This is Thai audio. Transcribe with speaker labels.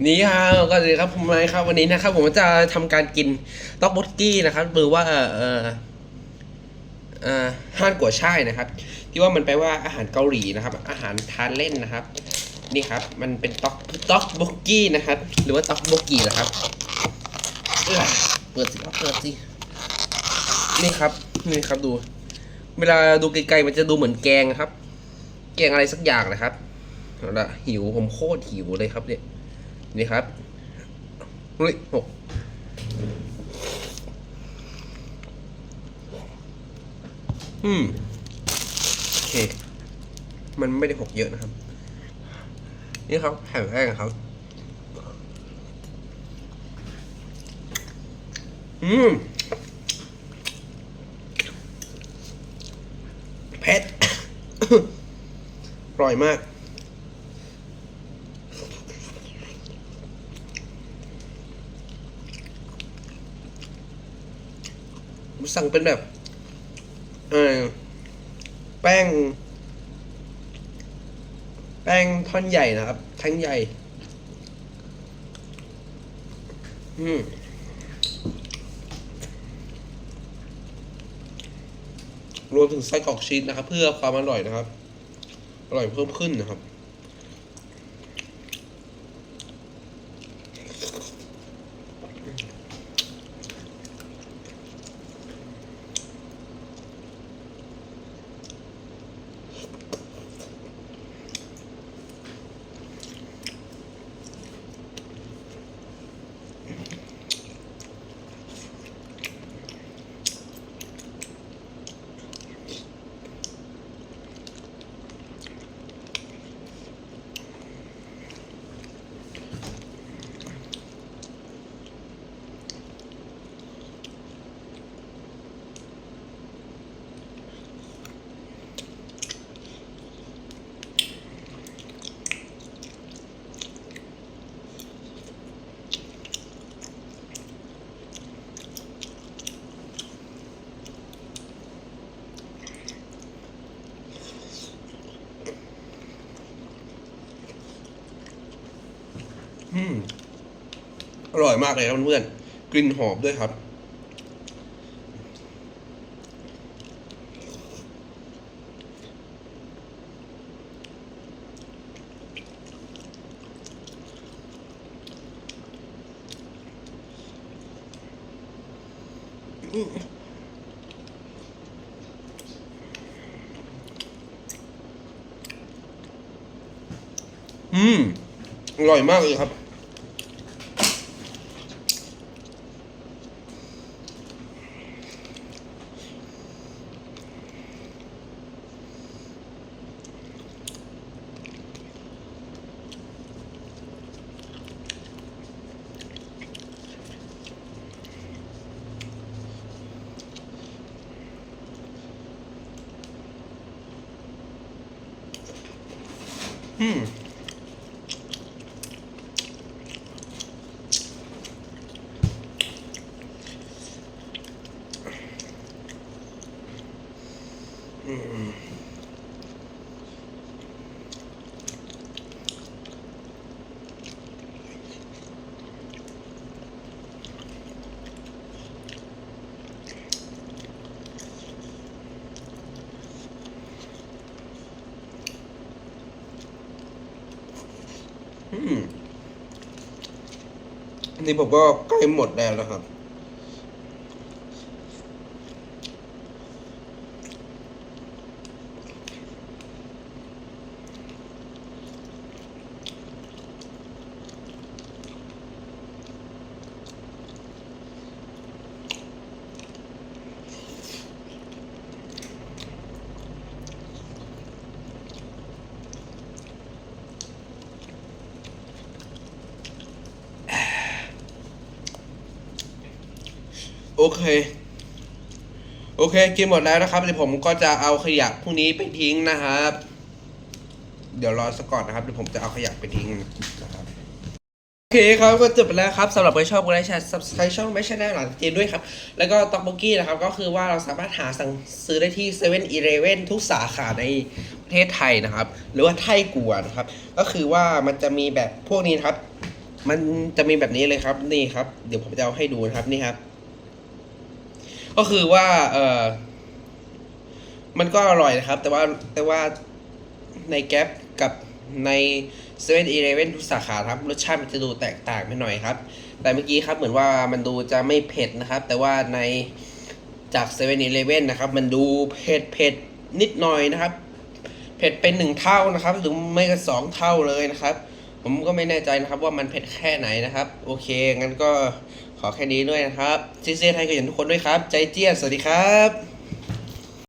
Speaker 1: นี่ครับก็เลยครับผมไมค์ครับวันนี้นะครับ ผมจะทำการกินต๊อกบดกี้นะครับหรือว่าเออเออเอ่อห้านกัวช่ายนะครับ ที่ว่ามันแปลว่าอาหารเกาหลีนะครับ อาหารทานเล่นนะครับ นี่ครับ มันเป็นต๊อกต๊อกบกกี้นะครับ หรือว่าต๊อกบกกี้นะครับเปิดสิครับเปิดสินี่ครับนี่ครับดู เวลาดูไกลๆมันจะดูเหมือนแกงนะครับ แกงอะไรสักอย่างนะครับเอาละหิวผมโคตรหิวเลยครับเนี่ย นี่ครับเฮ้ยหกอืมโอเค มันไม่ได้หกเยอะนะครับ นี่ครับแผ่นแรกครับ อืมเผ็ดอร่อยมาก สั่งเป็นแบบเออแป้ง แป้งท่อนใหญ่นะครับทั้งใหญ่ อืมรวมถึงไส้กรอกชีสนะครับ เพื่อความอร่อยนะครับ อร่อยเพิ่มขึ้นนะครับ อืมอร่อยมากเลยครับเพื่อนกลิ่นหอมด้วยครับอืม อร่อยมากเลยครับ อืม อืมอั นี่ผมก็ใกล้หมดแล้วนะครับ โอเค โอเค กินหมดแล้วนะครับเดี๋ยวผมก็จะเอาขยะพวกนี้ไปทิ้งนะครับ เดี๋ยวรอสักก่อนนะครับเดี๋ยวผมจะเอาขยะไปทิ้งนะครับโอเคครับก็จบไปแล้วครับสำหรับใครชอบกดไลค์แชร์ subscribe ช่องไม่ใช่แน่หลังจีนด้วยครับ แล้วก็ต็อกโบกี้นะครับ ก็คือว่าเราสามารถหาสั่งซื้อได้ที่7 e เ e ่ e อทุกสาขาในประเทศไทยนะครับ หรือว่าไทยกัวนะครับ ก็คือว่ามันจะมีแบบพวกนี้ครับ มันจะมีแบบนี้เลยครับนี่ครับ เดี๋ยวผมจะเอาให้ดูนะครับนี่ครับ ก็คือว่าเออมันก็อร่อยนะครับ แต่ว่าแต่ว่าในแก๊ปกับในเซเว่นอีเลฟเว่นทุกสาขาครับ รสชาติมันจะดูแตกต่างไปหน่อยครับ แต่เมื่อกี้ครับเหมือนว่ามันดูจะไม่เผ็ดนะครับ แต่ว่าในจากเซเว่นอีเลฟเว่นนะครับ มันดูเผ็ดเผ็ดนิดหน่อยนะครับ เผ็ดเป็นหนึ่งเท่านะครับ หรือไม่ก็สองเท่าเลยนะครับ ผมก็ไม่แน่ใจนะครับว่ามันเผ็ดแค่ไหนนะครับ โอเคงั้นก็ ขอแค่นี้ด้วยนะครับซีเซีไทยกับทุกคนด้วยครับ ใจเจี้ยบสวัสดีครับ